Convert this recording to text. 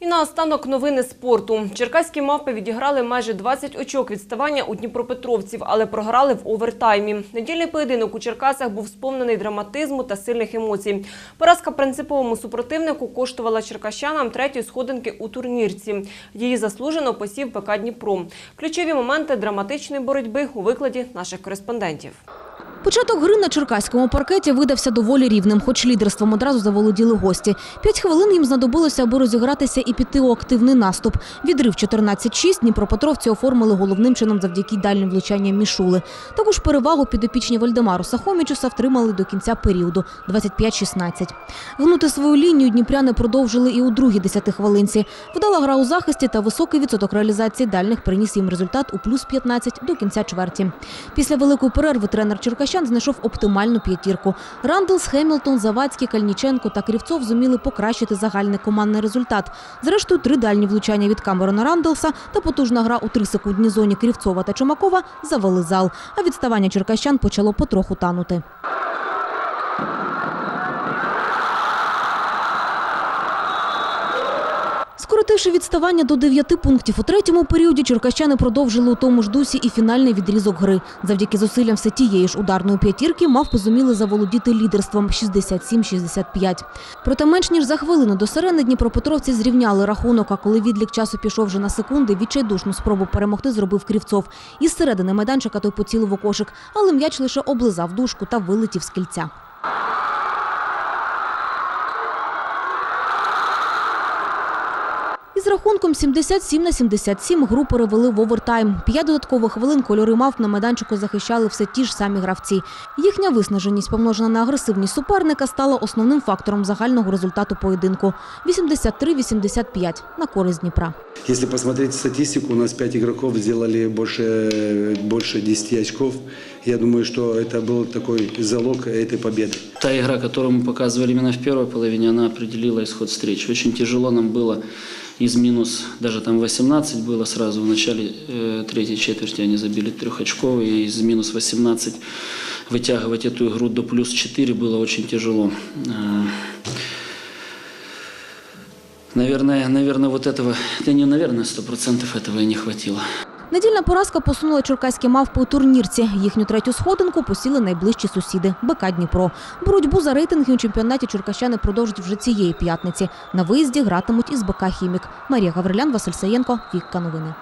І наостанок новини спорту. Черкаські мавпи відіграли майже 20 очок відставання у Дніпропетровців, але програли в овертаймі. Недільний поєдинок у Черкасах був сповнений драматизму та сильних емоцій. Поразка принциповому супротивнику коштувала черкащанам третьої сходинки у турнірці. Її заслужено посів ПК Дніпро. Ключові моменти драматичної боротьби у викладі наших кореспондентів. Початок гри на черкаському паркеті видався доволі рівним, хоч лідерством одразу заволоділи гості. П'ять хвилин їм знадобилося, аби розігратися і піти у активний наступ. Відрив 14-6 Дніпропетровці оформили головним чином завдяки дальнім влучанням Мішули. Також перевагу підопічні Вальдемару Сахомічуса втримали до кінця періоду – 25-16. Гнути свою лінію дніпряни продовжили і у другій десятихвилинці. Вдала гра у захисті та високий відсоток реалізації дальних приніс їм результат у плюс 15 до кінця чверті. Після великої перерви тренер Черкащан знайшов оптимальну п'ятірку. Рандлс, Хемілтон, Завадський, Кальніченко та Крівцов зуміли покращити загальний командний результат. Зрештою, три дальні влучання від Камерона Рандлса та потужна гра у трисекундній зоні Крівцова та Чумакова завели зал. А відставання черкащан почало потроху танути. Скоротивши відставання до 9 пунктів у третьому періоді, черкащани продовжили у тому ж дусі і фінальний відрізок гри. Завдяки зусиллям все тієї ж ударної п'ятірки мавпи зуміли заволодіти лідерством 67-65. Проте менш ніж за хвилину до сирени Дніпропетровці зрівняли рахунок, а коли відлік часу пішов вже на секунди, відчайдушну спробу перемогти зробив Крівцов. Із середини майданчика той поцілив у кошик, але м'яч лише облизав дужку та вилетів з кільця. Із рахунком 77 на 77 гру перевели в овертайм. П'ять додаткових хвилин кольори мавп на майданчику захищали все ті ж самі гравці. Їхня виснаженість, помножена на агресивність суперника, стала основним фактором загального результату поєдинку – 83-85 на користь Дніпра. Если посмотреть статистику, у нас 5 игроков сделали больше, больше 10 очков. Я думаю, что это был такой залог этой победы. Та игра, которую мы показывали именно в первой половине, она определила исход встречи. Очень тяжело нам было из минус, даже там 18 было сразу в начале э, третьей четверти, они забили трехочковый, и из минус 18 вытягивать эту игру до плюс 4 было очень тяжело. Э, Наверное, наверное, вот этого, да не наверное, сто процентов этого и не хватило. Недільна поразка посунула черкаські мавпи у турнірці. Їхню третю сходинку посіли найближчі сусіди – БК Дніпро. Боротьбу за рейтинги у чемпіонаті черкащани продовжать вже цієї п'ятниці. На виїзді гратимуть із БК Хімік. Марія Гаврилян, Василь Саєнко, Вікка Новини.